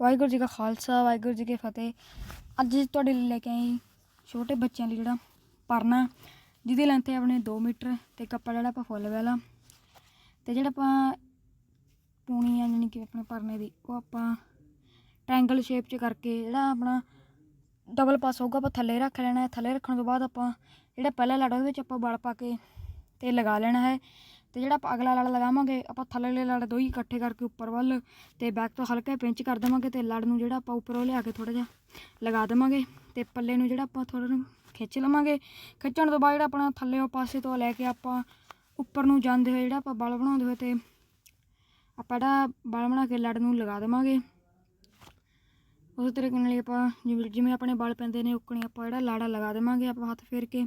ਵਾਹਿਗੁਰੂ ਜੀ ਕਾ ਖਾਲਸਾ, ਵਾਹਿਗੁਰੂ ਜੀ ਕੀ ਫਤਿਹ। ਅੱਜ ਤੁਹਾਡੇ ਲਈ ਲੈ ਕੇ ਆਈ ਛੋਟੇ ਬੱਚਿਆਂ ਲਈ ਜਿਹੜਾ ਪਰਨਾ, ਜਿਹਦੀ ਲੈਂਥ ਹੈ ਆਪਣੇ 2 ਮੀਟਰ ਤੇ ਕੱਪੜਾ ਜਿਹੜਾ ਆਪਾਂ ਫੁੱਲ ਵਾਲਾ। ਤੇ ਜਿਹੜਾ ਆਪਾਂ ਪੂਣੀ ਆ ਜਾਣੀ ਕਿ ਆਪਣੇ ਪਰਨੇ ਦੀ, ਉਹ ਆਪਾਂ ਟ੍ਰਾਇੰਗਲ ਸ਼ੇਪ 'ਚ ਕਰਕੇ ਜਿਹੜਾ ਆਪਣਾ ਡਬਲ ਪਾਸ ਹੋਊਗਾ, ਆਪਾਂ ਥੱਲੇ ਰੱਖ ਲੈਣਾ ਹੈ। ਥੱਲੇ ਰੱਖਣ ਤੋਂ ਬਾਅਦ ਆਪਾਂ ਜਿਹੜਾ ਪਹਿਲਾ ਲੜ ਉਹਦੇ ਵਿੱਚ ਆਪਾਂ ਬਲ ਪਾ ਕੇ ਤੇ ਲਗਾ ਲੈਣਾ ਹੈ। ਤੇ ਜਿਹੜਾ ਆਪਾਂ ਅਗਲਾ ਲੜ ਲਗਾਵਾਂਗੇ, ਆਪਾਂ ਥੱਲੇਲੇ ਲੜ ਦੋ ਹੀ ਇਕੱਠੇ ਕਰਕੇ ਉੱਪਰ ਵੱਲ ਤੇ ਬੈਕ ਤੋਂ ਹਲਕਾ ਪਿੰਚ ਕਰ ਦੇਵਾਂਗੇ ਤੇ ਲੜ ਨੂੰ ਜਿਹੜਾ ਆਪਾਂ ਉੱਪਰੋਂ ਲਿਆ ਕੇ ਥੋੜਾ ਜਿਹਾ ਲਗਾ ਦੇਵਾਂਗੇ ਤੇ ਪੱਲੇ ਨੂੰ ਜਿਹੜਾ ਆਪਾਂ ਥੋੜਾ ਨੂੰ ਖਿੱਚ ਲਵਾਂਗੇ। ਖਿੱਚਣ ਤੋਂ ਬਾਅਦ ਜਿਹੜਾ ਆਪਣਾ ਥੱਲੇ ਪਾਸੇ ਤੋਂ ਲੈ ਕੇ ਆਪਾਂ ਉੱਪਰ ਨੂੰ ਜਾਂਦੇ ਹੋਏ ਜਿਹੜਾ ਆਪਾਂ ਬਲ ਬਣਾਉਂਦੇ ਹੋਏ ਤੇ ਆਪਾਂ ਜਿਹੜਾ ਬਲ ਬਣਾ ਕੇ ਲੜ ਨੂੰ ਲਗਾ ਦੇਵਾਂਗੇ। ਉਸ ਤਰੀਕੇ ਨਾਲ ਆਪਾਂ ਜਿਵੇਂ ਜਿਵੇਂ ਆਪਣੇ ਬਲ ਪੈਂਦੇ ਨੇ, ਉਕਣੀ ਆਪਾਂ ਜਿਹੜਾ ਲਾੜਾ ਲਗਾ ਦੇਵਾਂਗੇ, ਆਪਾਂ ਹੱਥ ਫੇਰ ਕੇ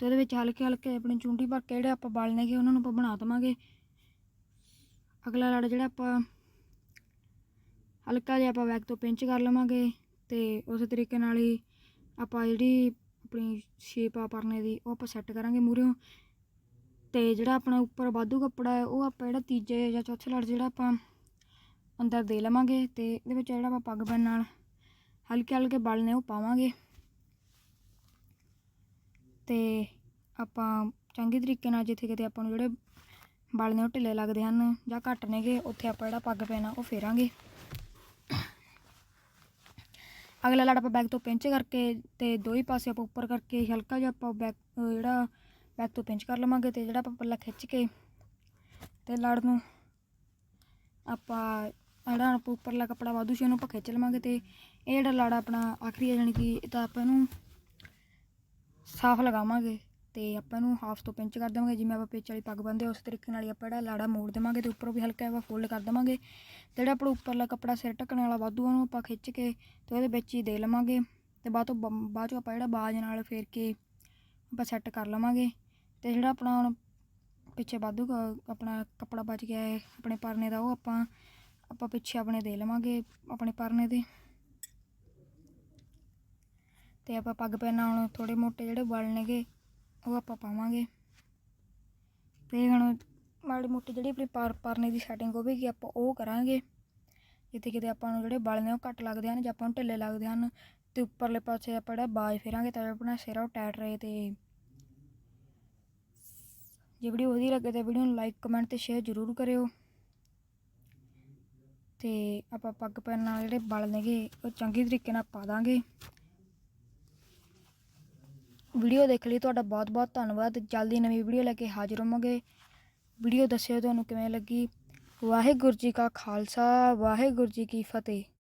ਤੇ ਉਹਦੇ ਵਿੱਚ ਹਲਕੇ ਹਲਕੇ ਆਪਣੀ ਚੁੰਡੀ ਭਰ ਕੇ ਜਿਹੜੇ ਆਪਾਂ ਬਲ ਨੇਗੇ ਉਹਨਾਂ ਨੂੰ ਆਪਾਂ ਬਣਾ ਦੇਵਾਂਗੇ। ਅਗਲਾ ਲੜ ਜਿਹੜਾ ਆਪਾਂ ਹਲਕਾ ਜਿਹਾ ਆਪਾਂ ਬੈਕ ਤੋਂ ਪਿੰਚ ਕਰ ਲਵਾਂਗੇ ਤੇ ਉਸੇ ਤਰੀਕੇ ਨਾਲ ਹੀ ਆਪਾਂ ਜਿਹੜੀ ਆਪਣੀ ਸ਼ੇਪ ਆ ਪਰਨੇ ਦੀ, ਉਹ ਆਪਾਂ ਸੈੱਟ ਕਰਾਂਗੇ ਮੂਹਰਿਓਂ ਤੇ ਜਿਹੜਾ ਆਪਣਾ ਉੱਪਰ ਵਾਧੂ ਕੱਪੜਾ ਹੈ, ਉਹ ਆਪਾਂ ਜਿਹੜਾ ਤੀਜੇ ਜਾਂ ਚੌਥੇ ਲੜ ਜਿਹੜਾ ਆਪਾਂ ਅੰਦਰ ਦੇ ਲਵਾਂਗੇ ਤੇ ਇਹਦੇ ਵਿੱਚ ਜਿਹੜਾ ਆਪਾਂ ਪੱਗ ਬੰਨ ਨਾਲ ਹਲਕੇ ਹਲਕੇ ਬਲ ਨੇ ਉਹ ਪਾਵਾਂਗੇ। ਤੇ ਆਪਾਂ ਚੰਗੇ ਤਰੀਕੇ ਨਾਲ ਜਿੱਥੇ ਕਿਤੇ ਆਪਾਂ ਨੂੰ ਜਿਹੜੇ ਬਲ ਨੇ ਉਹ ਢਿੱਲੇ ਲੱਗਦੇ ਹਨ ਜਾਂ ਘੱਟ ਨੇਗੇ, ਉੱਥੇ ਆਪਾਂ ਜਿਹੜਾ ਪੱਗ ਪੈਣਾ ਉਹ ਫੇਰਾਂਗੇ। ਅਗਲਾ ਲੜ ਆਪਾਂ ਬੈਕ ਤੋਂ ਪਿੰਚ ਕਰਕੇ ਤੇ ਦੋ ਹੀ ਪਾਸੇ ਆਪਾਂ ਉੱਪਰ ਕਰਕੇ ਹਲਕਾ ਜਿਹਾ ਆਪਾਂ ਬੈਕ ਜਿਹੜਾ ਬੈਕ ਤੋਂ ਪਿੰਚ ਕਰ ਲਵਾਂਗੇ ਤੇ ਜਿਹੜਾ ਆਪਾਂ ਪੱਲਾ ਖਿੱਚ ਕੇ ਤੇ ਲੜ ਨੂੰ ਆਪਾਂ ਜਿਹੜਾ ਆਪਾਂ ਉੱਪਰਲਾ ਕੱਪੜਾ ਵਾਧੂ ਸੀ ਉਹਨੂੰ ਆਪਾਂ ਖਿੱਚ ਲਵਾਂਗੇ ਤੇ ਇਹ ਜਿਹੜਾ ਲੜ ਆਪਣਾ ਆਖਰੀ ਹੈ ਜਾਣੀ ਕਿ ਇਹ ਤਾਂ ਆਪਾਂ ਇਹਨੂੰ ਸਾਫ਼ ਲਗਾਵਾਂਗੇ ਤੇ ਆਪਾਂ ਨੂੰ ਹਾਫ ਤੋਂ ਪਿੰਚ ਕਰ ਦੇਵਾਂਗੇ। ਜਿਵੇਂ ਆਪਾਂ ਪੇਚ ਵਾਲੀ ਪੱਗ ਬੰਨਦੇ ਉਸ ਤਰੀਕੇ ਨਾਲ ਹੀ ਆਪਾਂ ਜਿਹੜਾ ਲਾੜਾ ਮੋੜ ਦੇਵਾਂਗੇ ਤੇ ਉੱਪਰੋਂ ਵੀ ਹਲਕਾ ਜਿਹਾ ਫੋਲਡ ਕਰ ਦੇਵਾਂਗੇ। ਤੇ ਜਿਹੜਾ ਆਪਣਾ ਉੱਪਰਲਾ ਕੱਪੜਾ ਸਿਰ ਢੱਕਣ ਵਾਲਾ ਵਾਧੂ ਉਹਨੂੰ ਆਪਾਂ ਖਿੱਚ ਕੇ ਤੇ ਉਹਦੇ ਵਿੱਚ ਹੀ ਦੇ ਲਵਾਂਗੇ ਤੇ ਬਾਅਦ ਤੋਂ ਬਾਅਦ ਚੋਂ ਆਪਾਂ ਜਿਹੜਾ ਬਾਜ ਨਾਲ ਫੇਰ ਕੇ ਆਪਾਂ ਸੈੱਟ ਕਰ ਲਵਾਂਗੇ ਤੇ ਜਿਹੜਾ ਆਪਣਾ ਹੁਣ ਪਿੱਛੇ ਵਾਧੂ ਆਪਣਾ ਕੱਪੜਾ ਬਚ ਗਿਆ ਹੈ, ਆਪਣੇ ਪਰਨੇ ਦਾ, ਉਹ ਆਪਾਂ ਆਪਾਂ ਪਿੱਛੇ ਆਪਣੇ ਦੇ ਲਵਾਂਗੇ, ਆਪਣੇ ਪਰਨੇ ਦੇ। ਤੇ ਆਪਾਂ ਪੱਗ ਪਹਿਨਾ ਹੁਣ ਥੋੜੇ ਮੋਟੇ ਜਿਹੜੇ ਬਲ ਨੇਗੇ, ਉਹ ਆਪਾਂ ਪਾਵਾਂਗੇ। ਤੇ ਹੁਣ ਮਾੜੀ ਮੋਟੀ ਜਿਹੜੀ ਆਪਣੀ ਪਰ ਪਰਨੇ ਦੀ ਸੈਟਿੰਗ ਹੋਵੇਗੀ ਆਪਾਂ ਉਹ ਕਰਾਂਗੇ। ਜਿੱਥੇ ਕਿਤੇ ਆਪਾਂ ਨੂੰ ਜਿਹੜੇ ਵਲ ਨੇ ਉਹ ਘੱਟ ਲੱਗਦੇ ਹਨ ਜਾਂ ਆਪਾਂ ਨੂੰ ਢਿੱਲੇ ਲੱਗਦੇ ਹਨ। ਤੇ ਉੱਪਰਲੇ ਪਾਸੇ ਆਪਾਂ ਜਿਹੜਾ ਬਾਜ ਫੇਰਾਂਗੇ ਤਾਂ ਆਪਣਾ ਸਿਰ ਉਹ ਟਾਈਟ ਰਹੇ ਤੇ ਜੇ ਵੀਡੀਓ ਵਧੀਆ ਲੱਗੇ ਤਾਂ ਵੀਡੀਓ ਨੂੰ ਲਾਈਕ, ਕਮੈਂਟ ਤੇ ਸ਼ੇਅਰ ਜ਼ਰੂਰ ਕਰਿਓ। ਤੇ ਆਪਾਂ ਪੱਗ ਪੈਨ ਨਾਲ ਜਿਹੜੇ ਵਲ ਨੇਗੇ, ਉਹ ਚੰਗੇ ਤਰੀਕੇ ਨਾਲ ਪਾ ਦਾਂਗੇ। ਵੀਡੀਓ ਦੇਖ ਲਈ, ਤੁਹਾਡਾ ਬਹੁਤ ਬਹੁਤ ਧੰਨਵਾਦ। ਜਲਦੀ ਨਵੀਂ ਵੀਡੀਓ ਲੈ ਕੇ ਹਾਜ਼ਰ ਹੋਵਾਂਗੇ। ਵੀਡੀਓ ਦੱਸਿਓ ਤੁਹਾਨੂੰ ਕਿਵੇਂ ਲੱਗੀ? ਵਾਹਿਗੁਰੂ ਜੀ ਕਾ ਖਾਲਸਾ, ਵਾਹਿਗੁਰੂ ਜੀ ਕੀ ਫਤਿਹ।